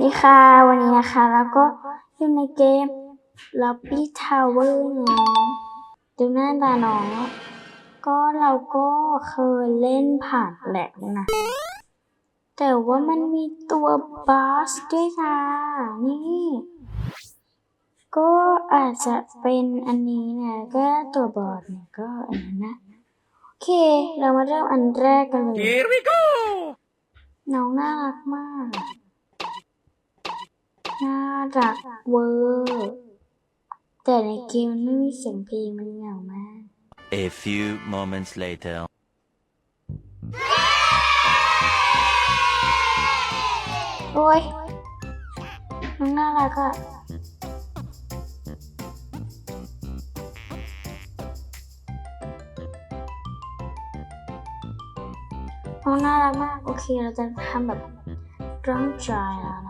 ดีค่ะ วันนี้นะคะ แล้วก็อยู่ในเกม Lobby Tower นะดูหน้าตาน้อง ก็เราก็เคยเล่นผ่านแหลกนะ แต่ว่ามันมีตัวบอสด้วยค่ะ นี่ ก็อาจจะเป็นอันนี้นะ ก็ตัวบอสเนี่ยก็อันนั้นนะ โอเค เรามาเริ่มอันแรกกันเลย Here we go! น้องน่ารักมาก น่ารักเวอร์แต่ในเกมมันไม่มีเสียงเพลงมันเหงามาก A few moments later. โอ้ยน้องน่ารักอะน้องน่ารักมาก โอเค เราจะทำแบบร่างใจแล้วนะ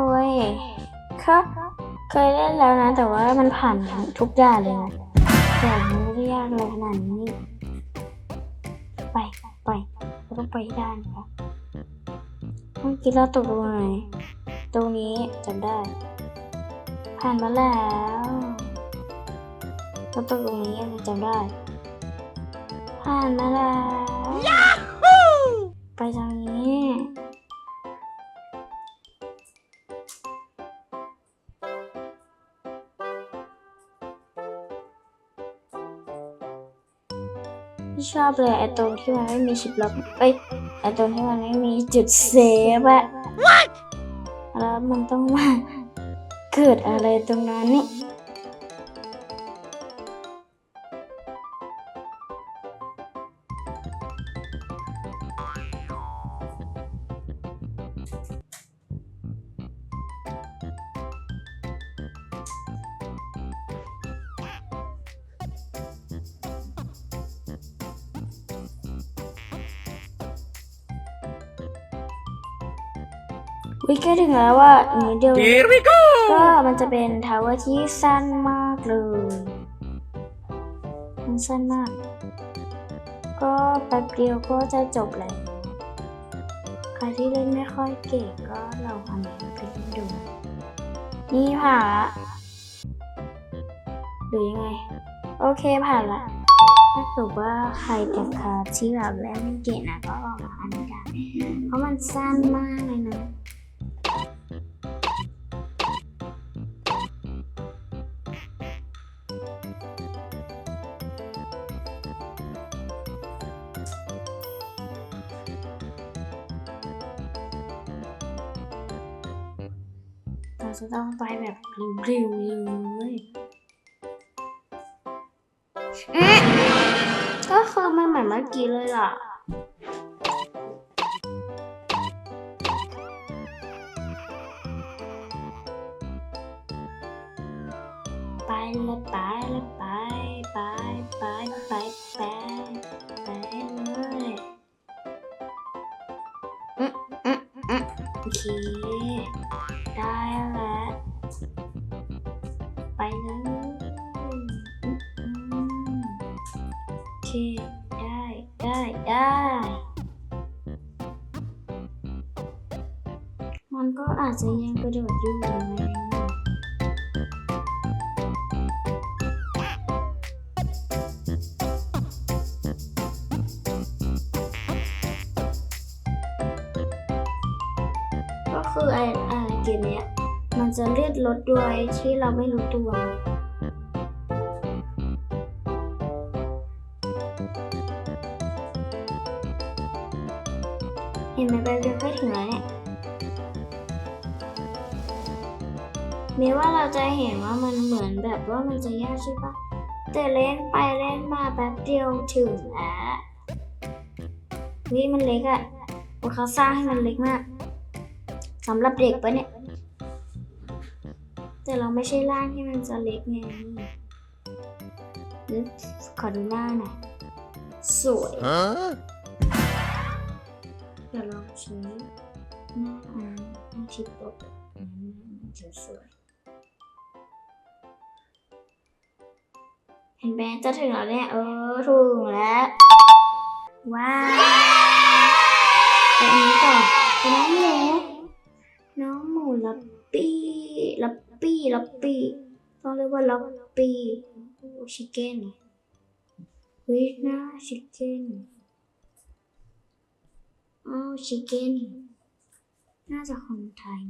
โอ้ยก็เคยเล่นแล้วนะ แต่ว่ามันผ่านทุกด่านเลยนะแต่มันไม่ได้ยากเลยขนาดนี้ ไปไปเราต้องไปให้ได้นะคะเมื่อกี้เราตกตรงไหนตรงนี้จำได้ ผ่านมาแล้วเราตกตรงนี้ยังจำได้ ผ่านมาแล้ว ไปทางนี้ ชอบเลยไอ้ตรงที่มันไม่มีชิปล็อกเอ้ยไอ้ตรงที่มันไม่มีจุดเซฟอะแล้วมันต้องมาเกิดอะไรตรงนั้นนี่ วิใกล้ถึงแล้วว่าอีกนิดเดียว Here we ก็ go! มันจะเป็นทาวเวอร์ที่สั้นมากเลย มันสั้นมาก ก็แป๊บเดียวก็จะจบแล้วใครที่เล่นไม่ค่อยเก่งก็ลองเอานี้ไปเล่นดู นี่ผ่านละหรือยังไง โอเคผ่านละถ้าเกิดว่าใครแต่คาที่แบบเล่นไม่เก่งนะก็ลองมาอันนี้ได้เพราะมันสั้นมากเลยนะ เราจะต้องไปแบบเร็วๆเลยก็คือมันเหมือนเมื่อกี้เลยอะไปเลยไปเลยไปไปไปไปไปไปเลยอืมอืมอืมโอเค เค ได้ได้ได้ มันก็อาจจะยังกระโดดอยู่ไงก็คือไอ้ไอ้เกมเนี้ยมันจะเลือดลดด้วยที่เราไม่รู้ตัว ไหมไปเรียนใกล้ถึงแล้วเนี่ยแม้ว่าเราจะเห็นว่ามันเหมือนแบบว่ามันจะยากใช่ปะแต่เล่นไปเล่นมาแป๊บเดียวถึงแล้ววิมันเล็กอะว่าเขาสร้างให้มันเล็กมากสำหรับเด็กปะเนี่ย แต่เราไม่ใช่ร่างที่มันจะเล็กไงขอดูหน้าหน่อยสวย Huh? เดี๋ยวลองชี้หน้าอ่านหน้าชิดโต๊ะสวยเห็นไหมจะถึงแล้วเนี่ย เออถึงแล้ว ว้าวไปอันนี้ต่อไปน้องหมูน้องหมูลับปี้ลับปี้ลับปี้ต้องเรียกว่าลับปี้โอชิคเก้นเฮ้ยน่าชิคเก้น อ้าวชิคเก้นน่าจะคนไทย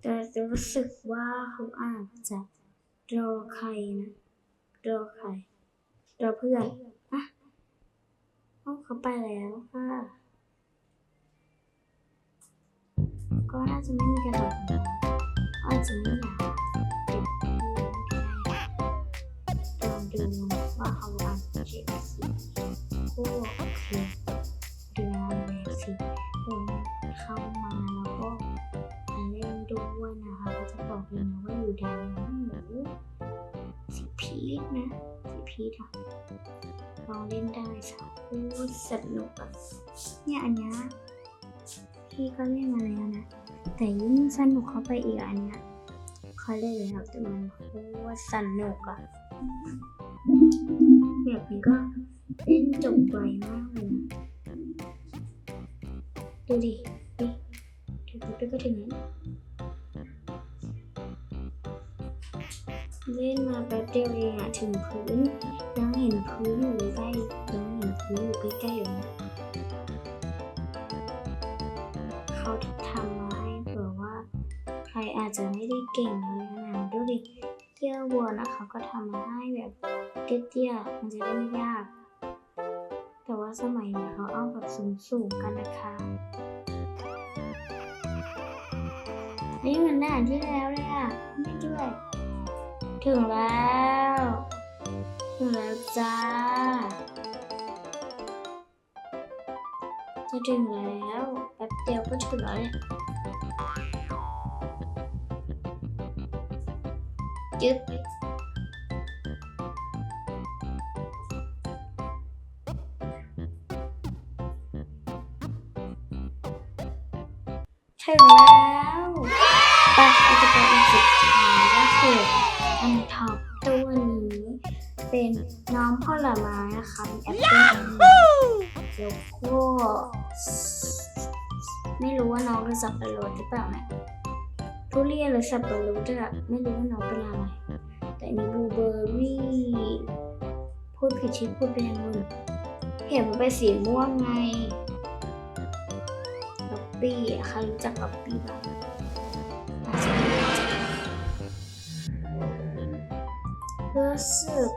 แต่รู้สึกว่าเขาอาจจะรอใครนะรอใครรอเพื่อนอะเอ้าเขาไปแล้วค่ะ ก็น่าจะไม่มีกระดดนะอาจจะไม่อยากลองดูว่าเขาอาจจะเจ็บสิโอ้คื พีคนะสิพีคอะลองเล่นได้สักโคตรสนุกอะเนี่ยอันเนี้ยพี่ก็เล่นมาแล้วนะ แต่ยิ่งสนุกเข้าไปอีกอันเนี้ยเขาเล่นแล้วแต่มันโคตรสนุกอะแบบนี้ก็เล่นจบไวมากเลยนะดูดิดิถึงปุ๊บก็ถึงแล้ว เล่นมาแป๊บเดียวเองอะถึงพื้น ยังเห็นพื้นอยู่ใกล้ๆยังเห็นพื้นอยู่ใกล้ๆอยู่นะเขาทำมาให้เผื่อว่า ใครอาจจะไม่ได้เก่งอะไรขนาดนั้นดูดิเตี้ยวัวนะเขาก็ทำมาให้แบบเตี้ยๆมันจะได้ไม่ยาก แต่ว่าสมัยนี้เขาเอาแบบสูงๆกันนะคะนี่เหมือนด่าที่แล้วเลยอะไม่ด้วย ถึงแล้วถึงแล้วจ้า จะถึงแล้วแป๊บเดียวก็ถึงแล้วเนี่ยจึ๊บถึงแล้วไปเราจะไปอีกสุดท้ายก็คือ ไม้นะคะมีแอปเปิ้ลแล้วก็ไม่รู้ว่าน้องเป็นสับปะรดหรือเปล่านะทุเรียนหรือสับปะรดอะไม่รู้ว่าน้องเป็นอะไร แต่อันนี้บลูเบอร์รี่พูดผิดชื่อพูดเป็นอย่างอื่นเห็นมันเป็นสีม่วงไงล็อบบี้อะใครรู้จักล็อบบี้บ้างอาจจะไม่รู้จักรู้สึก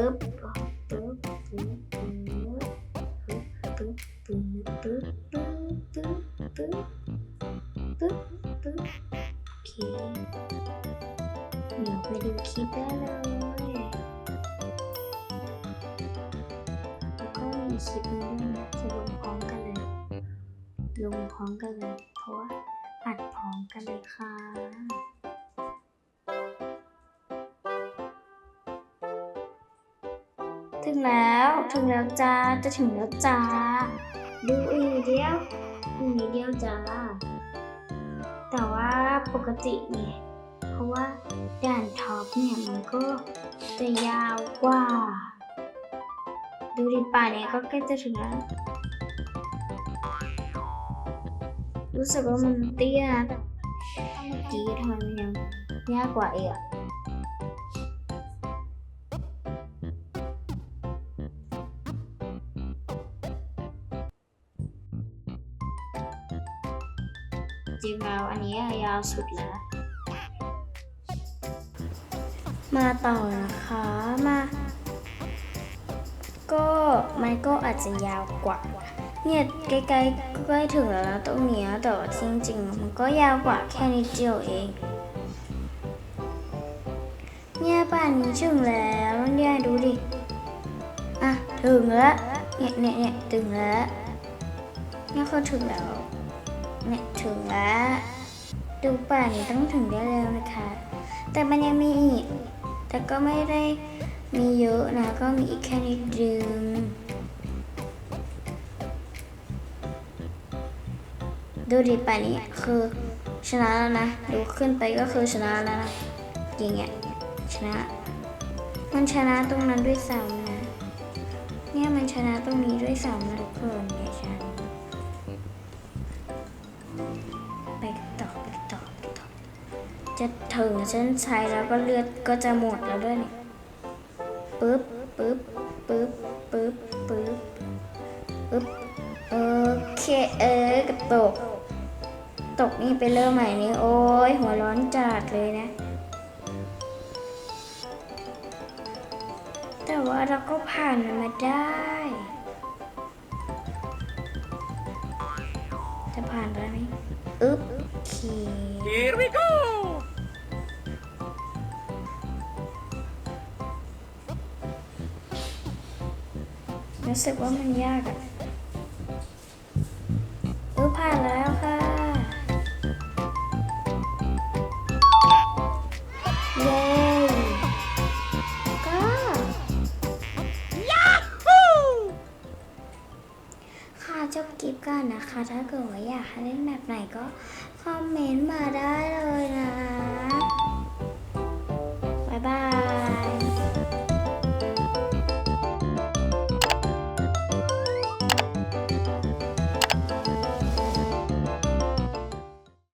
ปึ๊บปึ๊บปึ๊บปึ๊บปึ๊บปึ๊บปึ๊บปึ๊บปึ๊บปึ๊บโอเคเดี๋ยวไปดูคลิปได้เลยแล้วก็มีคลิปนี้ด้วยจะลงพร้อมกันเลย ลงพร้อมกันเลย เพราะว่าอัดพร้อมกันเลยค่ะ ถึงแล้วถึงแล้วจ้าจะถึงแล้วจ้า ดูอีกเดียวอีกเดียวจ้า แต่ว่าปกติเนี่ยเพราะว่าด่านท็อปเนี่ยมันก็จะยาวกว่า ดูดิป่าเนี่ยก็ใกล้จะถึงแล้วรู้สึกว่ามันเตี้ยนะแต่เมื่อกี้ทำไมมันยังยากกว่าอีกอะาวสุดแล้ว มาต่อนะคะ มา ก็มันก็อาจจะยาวกว่า เนี่ยใกล้ๆก็ใกล้ถึงแล้วนะตรงเนี้ยแต่ว่าจริงๆ มันก็ยาวกว่าแค่นิดเดียวเอง เนี่ยป่านนี้ถึงแล้วเนี่ยดูดิ อะ ถึงแล้ว เนี่ยเนี่ยเนี่ยถึงแล้วเนี่ยเขาถึงแล้วเนี่ยถึงแล้ว ดูป่านต้องถึงได้แล้วนะคะ แต่มันยังมีอีก แต่ก็ไม่ได้มีเยอะนะ ก็มีอีกแค่นิดนึงดูดิป่านนี้คือชนะแล้วนะ ดูขึ้นไปก็คือชนะแล้วนะอย่างเงี้ยชนะ มันชนะตรงนั้นด้วยซ้ำนะ เนี่ยมันชนะตรงนี้ด้วยซ้ำนะทุกคนเนี่ยชนะ จะถึงเส้นชัยแล้วก็เลือดก็จะหมดแล้วด้วยเนี่ยปึ๊บปึ๊บปึ๊บปึ๊บปึ๊บปึ๊บโอเคเออกระตก ตกนี่ไปเริ่มใหม่นี่โอ้ยหัวร้อนจัดเลยนะ แต่ว่าเราก็ผ่านมันมาได้ จะผ่านได้ไหมอึ๊บโอเค Here we go! รู้สึกว่ามันยากอะเออผ่านแล้วค่ะ เย้ก็ค่ะจบคลิปก่อนนะคะ ถ้าเกิดว่าอยากให้เล่นแบบไหนก็ คอมเมนต์มาได้เลยนะ